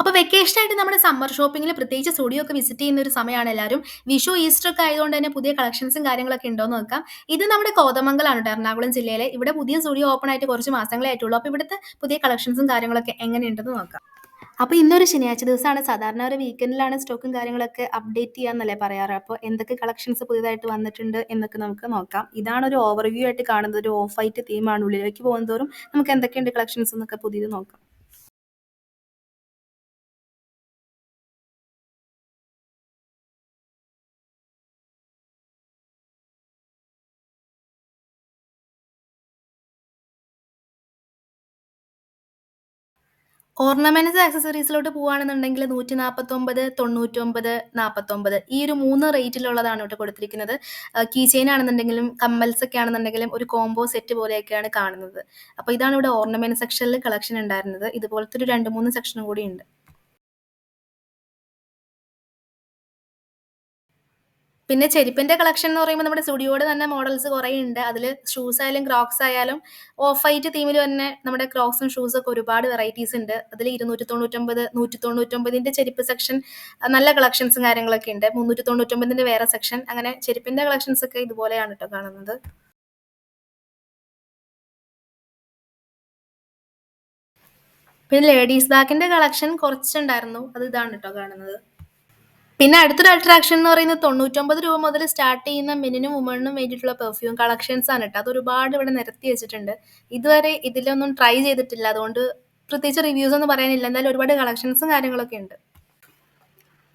അപ്പോൾ വെക്കേഷനായിട്ട് നമ്മുടെ സമ്മർ ഷോപ്പിംഗിൽ പ്രത്യേകിച്ച് സ്റ്റുഡിയോ ഒക്കെ വിസിറ്റ് ചെയ്യുന്ന ഒരു സമയമാണ് എല്ലാവരും വിഷു ഈസ്റ്റർ ഒക്കെ ആയതുകൊണ്ട് തന്നെ പുതിയ കളക്ഷൻസും കാര്യങ്ങളൊക്കെ ഉണ്ടോ എന്ന് നോക്കാം. ഇത് നമ്മുടെ കോതമംഗലാണ് കേട്ടോ എറണാകുളം ജില്ലയിലെ. ഇവിടെ പുതിയ സ്റ്റുഡിയോ ഓപ്പൺ ആയിട്ട് കുറച്ച് മാസങ്ങളെ ആയിട്ടുള്ളൂ. അപ്പോൾ ഇവിടുത്തെ പുതിയ കളക്ഷൻസും കാര്യങ്ങളൊക്കെ എങ്ങനെയുണ്ടെന്ന് നോക്കാം. അപ്പോൾ ഇന്നൊരു ശനിയാഴ്ച ദിവസമാണ്. സാധാരണ ഒരു വീക്കെൻഡിലാണ് സ്റ്റോക്കും കാര്യങ്ങളൊക്കെ അപ്ഡേറ്റ് ചെയ്യാന്നല്ലേ പറയാറ്. അപ്പോൾ എന്തൊക്കെ കളക്ഷൻസ് പുതിയതായിട്ട് വന്നിട്ടുണ്ട് എന്നൊക്കെ നമുക്ക് നോക്കാം. ഇതാണ് ഒരു ഓവർവ്യൂ ആയിട്ട് കാണുന്നത്. ഒരു ഓഫ് ആയിട്ട് തീമാണ് ഉള്ളിലേക്ക് പോകുന്നതോറും നമുക്ക് എന്തൊക്കെയുണ്ട് കളക്ഷൻസ് എന്നൊക്കെ പുതിയത് നോക്കാം. ഓർണമെന്റ്സ് ആക്സസറീസിലോട്ട് പോവാണെന്നുണ്ടെങ്കിൽ നൂറ്റി നാൽപ്പത്തൊമ്പത് തൊണ്ണൂറ്റൊമ്പത് നാൽപ്പത്തൊമ്പത് ഈ ഒരു മൂന്ന് റേറ്റിലുള്ളതാണ് ഇവിടെ കൊടുത്തിരിക്കുന്നത്. കീ ചെയിൻ ആണെന്നുണ്ടെങ്കിലും കമ്മൽസ് ഒക്കെ ആണെന്നുണ്ടെങ്കിലും ഒരു കോംബോ സെറ്റ് പോലെയൊക്കെയാണ് കാണുന്നത്. അപ്പോൾ ഇതാണ് ഇവിടെ ഓർണമെന്റ് സെക്ഷനിൽ കളക്ഷൻ ഉണ്ടായിരുന്നത്. ഇതുപോലത്തെ ഒരു രണ്ട് മൂന്ന് സെക്ഷനും കൂടി പിന്നെ ചെരുപ്പിന്റെ കളക്ഷൻ എന്ന് പറയുമ്പോൾ നമ്മുടെ സ്റ്റുഡിയോയുടെ തന്നെ മോഡൽസ് കുറേ ഉണ്ട് അതിൽ ഷൂസ് ആയാലും ക്രോക്സ് ആയാലും ഓഫ് വൈറ്റ് തീമിൽ തന്നെ നമ്മുടെ ക്രോക്സും ഷൂസും ഒക്കെ ഒരുപാട് വെറൈറ്റീസ് ഉണ്ട്. അതിൽ ഇരുന്നൂറ്റി തൊണ്ണൂറ്റൊമ്പത് നൂറ്റി തൊണ്ണൂറ്റൊമ്പതിന്റെ ചെരുപ്പ് സെക്ഷൻ നല്ല കളക്ഷൻസും കാര്യങ്ങളൊക്കെ ഉണ്ട്. മുന്നൂറ്റി തൊണ്ണൂറ്റൊമ്പതിന്റെ വേറെ സെക്ഷൻ അങ്ങനെ ചെരുപ്പിന്റെ കളക്ഷൻസ് ഒക്കെ ഇതുപോലെയാണ് കേട്ടോ കാണുന്നത്. പിന്നെ ലേഡീസ് ബാഗിന്റെ കളക്ഷൻ കുറച്ചുണ്ടായിരുന്നു. അത് ഇതാണ് കേട്ടോ കാണുന്നത്. പിന്നെ അടുത്തൊരു അട്രാക്ഷൻ എന്ന് പറയുന്നത് തൊണ്ണൂറ്റൊമ്പത് രൂപ മുതൽ സ്റ്റാർട്ട് ചെയ്യുന്ന മെനിനും വുമണിനും വേണ്ടിയിട്ടുള്ള പെർഫ്യൂം കളക്ഷൻസ് ആണ് കേട്ടോ. അത് ഒരുപാട് ഇവിടെ നിരത്തി വെച്ചിട്ടുണ്ട്. ഇതുവരെ ഇതിലൊന്നും ട്രൈ ചെയ്തിട്ടില്ല. അതുകൊണ്ട് പ്രത്യേകിച്ച് റിവ്യൂസ് ഒന്നും പറയാനില്ല. എന്തായാലും ഒരുപാട് കളക്ഷൻസും കാര്യങ്ങളൊക്കെ ഉണ്ട്.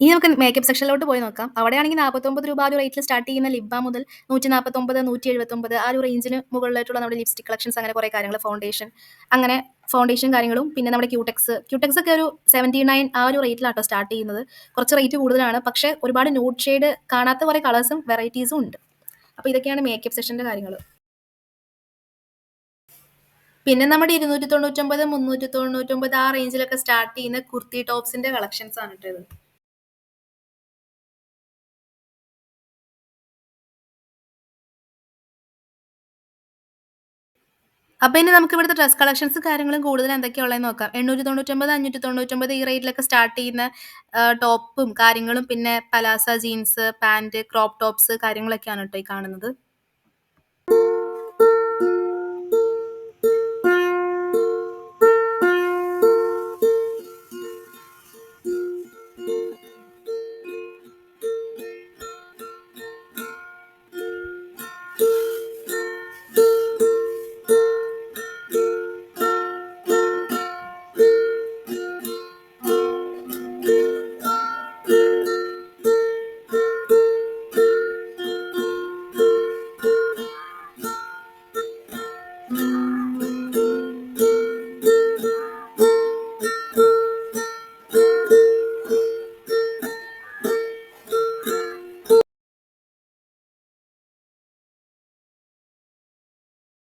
ഇനി നമുക്ക് മേക്കപ്പ് സെക്ഷനിലോട്ട് പോയി നോക്കാം. അവിടെയാണെങ്കിൽ നാൽപ്പത്തൊമ്പത് രൂപ ആ ഒരു റേറ്റിൽ സ്റ്റാർട്ട് ചെയ്യുന്ന ലിബ മുതൽ നൂറ്റി നാൽപ്പത്തൊമ്പത് നൂറ്റി എഴുപത്തൊമ്പത് ആ ഒരു റേഞ്ചിന് മുകളിലായിട്ടുള്ള നമ്മുടെ ലിപ്സ്റ്റിക് കളക്ഷൻസ് അങ്ങനെ കുറേ കാര്യങ്ങൾ ഫൗണ്ടേഷൻ അങ്ങനെ ഫൗണ്ടേഷൻ കാര്യങ്ങളും പിന്നെ നമ്മുടെ ക്യൂടെക്സ് ക്യൂടെക്സ് ഒക്കെ ഒരു സെവന്റി നയൻ ആ ഒരു റേറ്റിലാട്ടോ സ്റ്റാർട്ട് ചെയ്യുന്നത്. കുറച്ച് റേറ്റ് കൂടുതലാണ്. പക്ഷേ ഒരുപാട് ന്യൂഡ് ഷെയ്ഡ് കാണാത്ത കുറേ കളേഴ്സും വെറൈറ്റീസും ഉണ്ട്. അപ്പോൾ ഇതൊക്കെയാണ് മേക്കപ്പ് സെഷന്റെ കാര്യങ്ങൾ പിന്നെ നമ്മുടെ ഇരുന്നൂറ്റി തൊണ്ണൂറ്റൊമ്പത് മുന്നൂറ്റി തൊണ്ണൂറ്റൊമ്പത് ആ റേഞ്ചിലൊക്കെ സ്റ്റാർട്ട് ചെയ്യുന്ന കുർത്തി ടോപ്സിന്റെ കളക്ഷൻസ് ആണ് കേട്ടോ അപ്പോൾ ഇനി നമുക്ക് ഇവിടുത്തെ ഡ്രസ് കളക്ഷൻസ് കാര്യങ്ങളും കൂടുതൽ എന്തൊക്കെയുള്ളതെന്ന് നോക്കാം. എണ്ണൂറ്റി തൊണ്ണൂറ്റൊമ്പത് അഞ്ഞൂറ്റി തൊണ്ണൂറ്റൊമ്പത് ഈ റേറ്റിലൊക്കെ സ്റ്റാർട്ട് ചെയ്യുന്ന ടോപ്പും കാര്യങ്ങളും പിന്നെ palazzo jeans pant crop tops കാര്യങ്ങളൊക്കെയാണ് കേട്ടോ ഈ കാണുന്നത്.